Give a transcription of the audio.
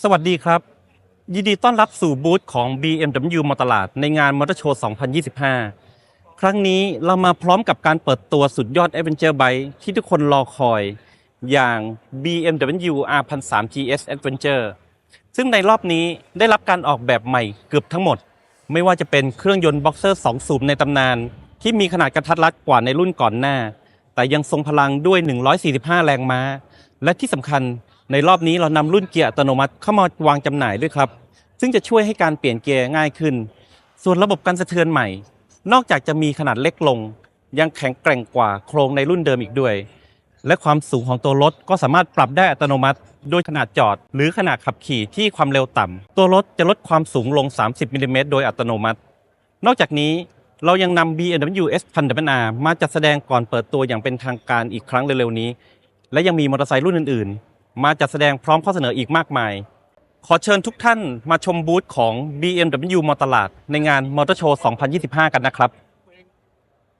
สวัสดีครับ ยินดีต้อนรับสู่บูธของ BMW มอตลาด ในงานมอเตอร์โชว์ 2025 ครั้งนี้เรามาพร้อมกับการเปิดตัวสุดยอด Adventure Bike ที่ทุกคนรอคอย อย่าง BMW R1003 GS Adventure ซึ่งในรอบนี้ได้รับการออกแบบใหม่เกือบทั้งหมด ไม่ว่าจะเป็นเครื่องยนต์บ็อกเซอร์ 2 สูบในตำนาน ที่มีขนาดกระทัดรัดกว่าในรุ่นก่อนหน้า แต่ยังทรงพลังด้วย 145 แรงม้า และที่สำคัญ ในรอบนี้เรานำรุ่นเกียร์อัตโนมัติเข้ามาวางจำหน่ายด้วยครับ ซึ่งจะช่วยให้การเปลี่ยนเกียร์ง่ายขึ้น ส่วนระบบการสะเทือนใหม่ นอกจากจะมีขนาดเล็กลง ยังแข็งแกร่งกว่าโครงในรุ่นเดิมอีกด้วย และความสูงของตัวรถก็สามารถปรับได้อัตโนมัติ โดยขนาดจอด หรือขนาดขับขี่ที่ความเร็วต่ำตัวรถจะลดความสูงลง 30มิลลิเมตรโดยอัตโนมัติ นอกจากนี้เรายังนำ BMW S 1000 R มาจัดแสดงก่อนเปิดตัวอย่างเป็นทางการอีกครั้งเร็วๆนี้ และยังมีมอเตอร์ไซค์รุ่นอื่นๆ มาจัดแสดงพร้อมข้อเสนออีกมากมาย ขอเชิญทุกท่านมาชมบูธของ BMW มอตลาด ในงานมอเตอร์โชว์ 2025 กันนะครับ